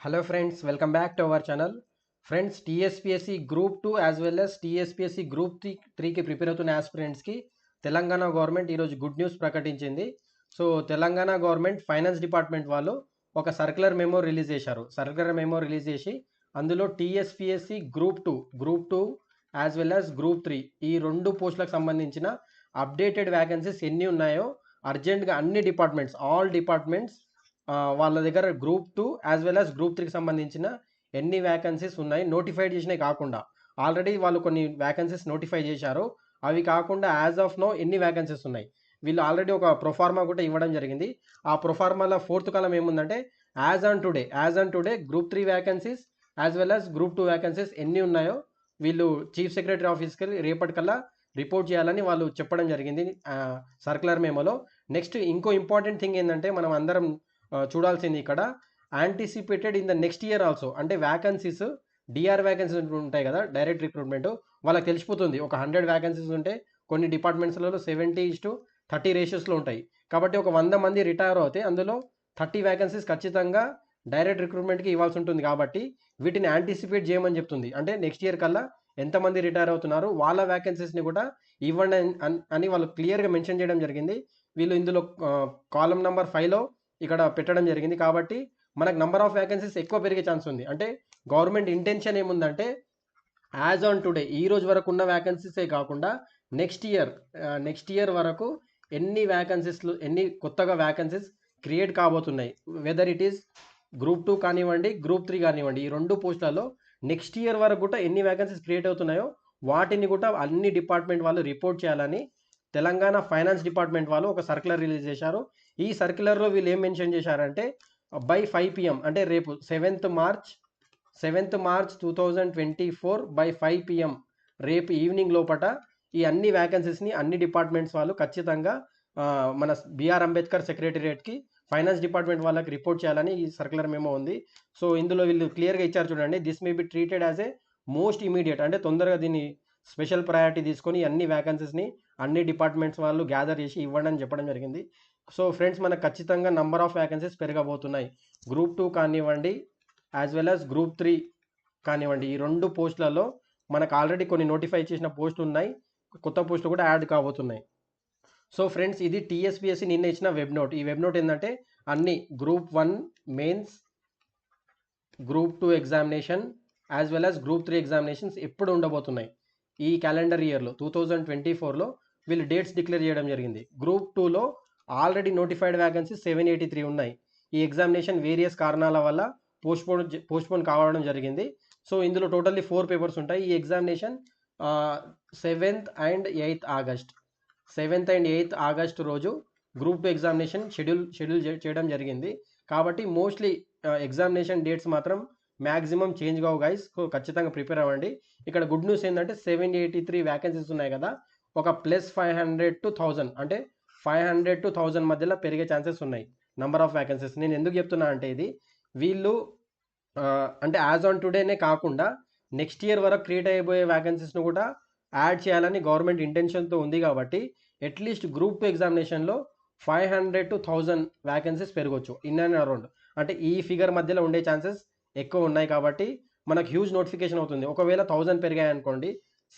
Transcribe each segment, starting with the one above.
Hello friends welcome back to our channel friends TSPSC group two as well as TSPSC group three త్రీకి prepare అవుతున్న ఆస్పిరెంట్స్కి Telangana government ఈరోజు good news ప్రకటించింది. So Telangana government finance department వాళ్ళు ఒక circular memo release చేశారు. Circular memo release చేసి అందులో TSPSC group two group two as well as group three ఈ రెండు పోస్టులకు సంబంధించిన అప్డేటెడ్ వ్యాకెన్సీస్ ఎన్ని ఉన్నాయో అర్జెంట్గా అన్ని డిపార్ట్మెంట్స్ ఆల్ డిపార్ట్మెంట్స్ వాళ్ళ దగ్గర group two as well as group త్రీకి సంబంధించిన ఎన్ని వ్యాకెన్సీస్ ఉన్నాయి నోటిఫైడ్ చేసినవి కాకుండా. ఆల్రెడీ వాళ్ళు కొన్ని వ్యాకెన్సీస్ నోటిఫై చేశారు. అవి కాకుండా యాజ్ ఆఫ్ నో ఎన్ని వ్యాకెన్సీస్ ఉన్నాయి? వీళ్ళు ఆల్రెడీ ఒక ప్రొఫార్మా కూడా ఇవ్వడం జరిగింది. ఆ ప్రొఫార్మాలో ఫోర్త్ కాలం ఏముందంటే as on today as on today group three vacancies as well as group two vacancies ఎన్ని ఉన్నాయో వీళ్ళు చీఫ్ సెక్రటరీ ఆఫీస్కి రేపటికల్లా రిపోర్ట్ చేయాలని వాళ్ళు చెప్పడం జరిగింది సర్క్యులర్ మేమోలో నెక్స్ట్ ఇంకో ఇంపార్టెంట్ థింగ్ ఏంటంటే మనం అందరం చూడాల్సింది ఇక్కడ. Anticipated in the next year also అంటే వ్యాకన్సీస్ డిఆర్ వ్యాకెన్సీస్ ఉంటాయి కదా డైరెక్ట్ రిక్రూట్మెంట్ వాళ్ళకి తెలిసిపోతుంది. ఒక హండ్రెడ్ వ్యాకెన్సీస్ ఉంటే కొన్ని డిపార్ట్మెంట్స్లలో సెవెంటీ ఇస్ టు థర్టీ రేషియోస్లో ఉంటాయి. కాబట్టి ఒక వంద మంది రిటైర్ అవుతే అందులో థర్టీ వ్యాకెన్సీస్ ఖచ్చితంగా డైరెక్ట్ రిక్రూట్మెంట్కి ఇవ్వాల్సి ఉంటుంది కాబట్టి వీటిని యాంటిసిపేట్ చేయమని చెప్తుంది. అంటే నెక్స్ట్ ఇయర్ కల్లా ఎంతమంది రిటైర్ అవుతున్నారు వాళ్ళ వ్యాకెన్సీస్ని కూడా ఇవ్వండి అని- అని వాళ్ళు క్లియర్గా మెన్షన్ చేయడం జరిగింది. వీళ్ళు ఇందులో కాలం నెంబర్ ఫైవ్లో ఇక్కడ పెట్టడం జరిగింది. కాబట్టి మనకు నంబర్ ఆఫ్ వ్యాకెన్సీస్ ఎక్కువ పెరిగే ఛాన్స్ ఉంది. అంటే గవర్నమెంట్ ఇంటెన్షన్ ఏముందంటే యాజ్ ఆన్ టుడే ఈ రోజు వరకు ఉన్న వ్యాకెన్సీసే కాకుండా నెక్స్ట్ ఇయర్ నెక్స్ట్ ఇయర్ వరకు ఎన్ని వ్యాకెన్సీస్లు ఎన్ని కొత్తగా వ్యాకెన్సీస్ క్రియేట్ కాబోతున్నాయి. Whether it is group two కానివ్వండి గ్రూప్ త్రీ కానివ్వండి ఈ రెండు పోస్టులలో నెక్స్ట్ ఇయర్ వరకు కూడా ఎన్ని వ్యాకెన్సీస్ క్రియేట్ అవుతున్నాయో వాటిని కూడా అన్ని డిపార్ట్మెంట్ వాళ్ళు రిపోర్ట్ చేయాలని తెలంగాణ ఫైనాన్స్ డిపార్ట్మెంట్ వాళ్ళు ఒక సర్క్యులర్ రిలీజ్ చేశారు. ఈ సర్క్యులర్లో వీళ్ళు ఏం మెన్షన్ చేశారంటే బై ఫైవ్ పిఎం అంటే రేపు seventh March seventh March two thousand twenty four by five PM రేపు ఈవినింగ్ లోపట ఈ అన్ని వ్యాకెన్సీస్ని అన్ని డిపార్ట్మెంట్స్ వాళ్ళు ఖచ్చితంగా మన బిఆర్ అంబేద్కర్ సెక్రటేరియట్కి ఫైనాన్స్ డిపార్ట్మెంట్ వాళ్ళకి రిపోర్ట్ చేయాలని ఈ సర్క్యులర్ మేమో ఉంది. సో ఇందులో వీళ్ళు క్లియర్గా ఇచ్చారు చూడండి this may be treated as a most immediate అంటే తొందరగా దీన్ని స్పెషల్ ప్రయారిటీ తీసుకొని అన్ని వ్యాకెన్సీస్ని అన్ని డిపార్ట్మెంట్స్ వాళ్ళు గ్యాదర్ చేసి ఇవ్వండి అని చెప్పడం జరిగింది. సో ఫ్రెండ్స్ మనకు ఖచ్చితంగా నంబర్ ఆఫ్ వ్యాకెన్సీస్ పెరగబోతున్నాయి. గ్రూప్ టూ కానివ్వండి as well as group three కానివ్వండి ఈ రెండు పోస్టులలో మనకు ఆల్రెడీ కొన్ని నోటిఫై చేసిన పోస్టులు ఉన్నాయి. కొత్త పోస్టులు కూడా యాడ్ కాబోతున్నాయి. సో ఫ్రెండ్స్ ఇది టీఎస్పిఎస్సి నిన్న ఇచ్చిన వెబ్ నోట్ ఈ వెబ్ నోట్ ఏంటంటే అన్ని group one mains group two examination as well as group three examinations ఎప్పుడు ఉండబోతున్నాయి. ఈ క్యాలెండర్ ఇయర్లో టూ థౌజండ్ ట్వంటీ ఫోర్లో వీళ్ళు డేట్స్ డిక్లేర్ చేయడం జరిగింది. గ్రూప్ టూలో already notified vacancies seven eighty three ఉన్నాయి. ఈ ఎగ్జామినేషన్ వేరియస్ కారణాల వల్ల పోస్ట్పోన్ పోస్ట్పోన్ కావడం జరిగింది. సో ఇందులో టోటల్లీ ఫోర్ పేపర్స్ ఉంటాయి. ఈ examination seventh and eighth August. Seventh and eighth August రోజు group two examination schedule schedule చేయడం జరిగింది. కాబట్టి మోస్ట్లీ ఎగ్జామినేషన్ డేట్స్ మాత్రం మ్యాక్సిమం చేంజ్ కావు గైస్ ఖచ్చితంగా ప్రిపేర్ అవ్వండి. ఇక్కడ గుడ్ న్యూస్ ఏంటంటే సెవెన్ ఎయిటీ త్రీ వ్యాకెన్సీస్ ఉన్నాయి కదా. ఒక plus five hundred to thousand అంటే ఫైవ్ హండ్రెడ్ టు థౌజండ్ మధ్యలో పెరిగే ఛాన్సెస్ ఉన్నాయి. నెంబర్ ఆఫ్ వ్యాకెన్సీస్ నేను ఎందుకు చెప్తున్నా అంటే ఇది వీళ్ళు అంటే యాజ్ ఆన్ టుడేనే కాకుండా నెక్స్ట్ ఇయర్ వరకు క్రియేట్ అయిపోయే వ్యాకెన్సీస్ను కూడా యాడ్ చేయాలని గవర్నమెంట్ ఇంటెన్షన్తో ఉంది కాబట్టి అట్లీస్ట్ గ్రూప్ టూ ఎగ్జామినేషన్లో five hundred to thousand vacancies పెరగవచ్చు ఇన్ అండ్ అరౌండ్ అంటే ఈ ఫిగర్ మధ్యలో ఉండే ఛాన్సెస్ ఎక్కువ ఉన్నాయి కాబట్టి మనకు హ్యూజ్ నోటిఫికేషన్ అవుతుంది. ఒకవేళ థౌజండ్ పెరిగాయి అనుకోండి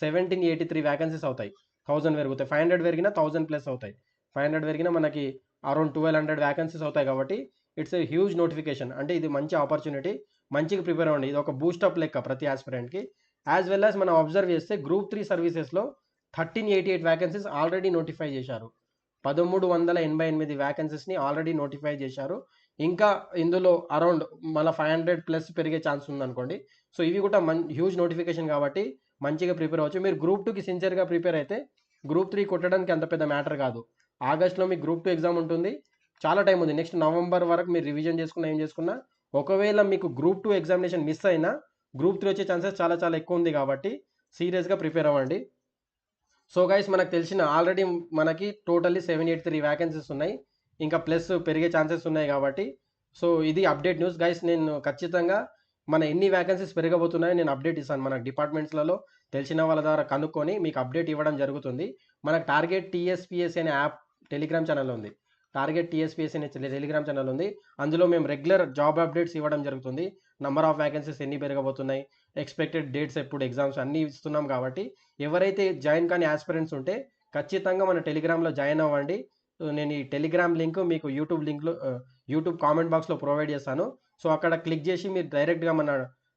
సెవెంటీన్ ఎయిటీ త్రీ వ్యాకెన్సీస్ అవుతాయి. థౌజండ్ పెరుగుతాయి. ఫైవ్ హండ్రెడ్ పెరిగినా థౌజండ్ ప్లస్ అవుతాయి. ఫైవ్ హండ్రెడ్ పెరిగినా మనకి అరౌండ్ ట్వెల్వ్ హండ్రెడ్ వ్యాకెన్సీస్ అవుతాయి కాబట్టి ఇట్స్ ఏ హ్యూజ్ నోటిఫికేషన్ అంటే ఇది మంచి ఆపర్చునిటీ మంచిగా ప్రిపేర్ అవ్వండి. ఇది ఒక బూస్టప్ లెక్క ప్రతి ఆస్పిరెంట్కి యాజ్ వెల్ యాజ్ మనం అబ్జర్వ్ చేస్తే గ్రూప్ త్రీ సర్వీసెస్లో thirteen eighty eight vacancies already notify చేశారు. పదమూడు వందల ఎనభై ఎనిమిది వ్యాకెన్సీస్ని ఆల్రెడీ నోటిఫై చేశారు. ఇంకా ఇందులో అరౌండ్ మళ్ళీ ఫైవ్ హండ్రెడ్ ప్లస్ పెరిగే ఛాన్స్ ఉందనుకోండి. సో ఇవి కూడా మన్ హ్యూజ్ నోటిఫికేషన్ కాబట్టి మంచిగా ప్రిపేర్ అవ్వచ్చు. మీరు గ్రూప్ టూకి సిన్సియర్గా ప్రిపేర్ అయితే గ్రూప్ త్రీ కొట్టడానికి అంత పెద్ద మ్యాటర్ కాదు. ఆగస్ట్లో మీకు గ్రూప్ టూ ఎగ్జామ్ ఉంటుంది. చాలా టైం ఉంది. నెక్స్ట్ నవంబర్ వరకు మీరు రివిజన్ చేసుకున్నా ఏం చేసుకున్నా ఒకవేళ మీకు గ్రూప్ టూ ఎగ్జామినేషన్ మిస్ అయినా గ్రూప్ త్రీ వచ్చే ఛాన్సెస్ చాలా చాలా ఎక్కువ ఉంది కాబట్టి సీరియస్గా ప్రిపేర్ అవ్వండి. సో గైస్ మనకు తెలిసిన ఆల్రెడీ మనకి totally seven eight three vacancies ఉన్నాయి. ఇంకా ప్లస్ పెరిగే ఛాన్సెస్ ఉన్నాయి కాబట్టి సో ఇది అప్డేట్ న్యూస్. గైస్ నేను ఖచ్చితంగా మన ఎన్ని వ్యాకెన్సీస్ పెరగబోతున్నాయో నేను అప్డేట్ ఇస్తాను. మన డిపార్ట్మెంట్స్లలో తెలిసిన వాళ్ళ ద్వారా కనుక్కొని మీకు అప్డేట్ ఇవ్వడం జరుగుతుంది. మనకు టార్గెట్ టీఎస్పిఎస్ అనే యాప్ టెలిగ్రామ్ ఛానల్ ఉంది. టార్గెట్ టీఎస్పిఎస్ అనే టెలిగ్రామ్ ఛానల్ ఉంది. అందులో మేము రెగ్యులర్ జాబ్ అప్డేట్స్ ఇవ్వడం జరుగుతుంది. నంబర్ ఆఫ్ వ్యాకెన్సీస్ ఎన్ని పెరగబోతున్నాయి? ఎక్స్పెక్టెడ్ డేట్స్ ఎప్పుడు? ఎగ్జామ్స్ అన్నీ ఇస్తున్నాం కాబట్టి ఎవరైతే జాయిన్ కాని ఆస్పిరెంట్స్ ఉంటే ఖచ్చితంగా మన టెలిగ్రామ్లో జాయిన్ అవ్వండి. నేను ఈ టెలిగ్రామ్ లింక్ మీకు యూట్యూబ్ లింక్లో యూట్యూబ్ కామెంట్ బాక్స్లో ప్రొవైడ్ చేస్తాను. సో అక్కడ క్లిక్ చేసి మీరు డైరెక్ట్గా మన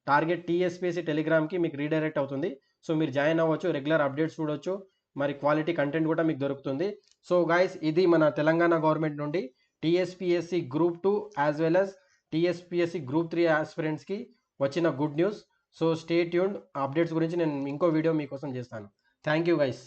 టార్గెట్ టీఎస్పీఎస్సీ టెలిగ్రామ్కి మీకు రీడైరెక్ట్ అవుతుంది. సో మీరు జాయిన్ అవ్వచ్చు రెగ్యులర్ అప్డేట్స్ చూడొచ్చు మరి క్వాలిటీ కంటెంట్ కూడా మీకు దొరుకుతుంది. సో గాయస్ ఇది మన తెలంగాణ గవర్నమెంట్ నుండి TSPSC group two as well as TSPSC group three ఆస్పిరెంట్స్కి వచ్చిన good news. So stay tuned updates గురించి నేను ఇంకో వీడియో మీకోసం చేస్తాను. Thank you guys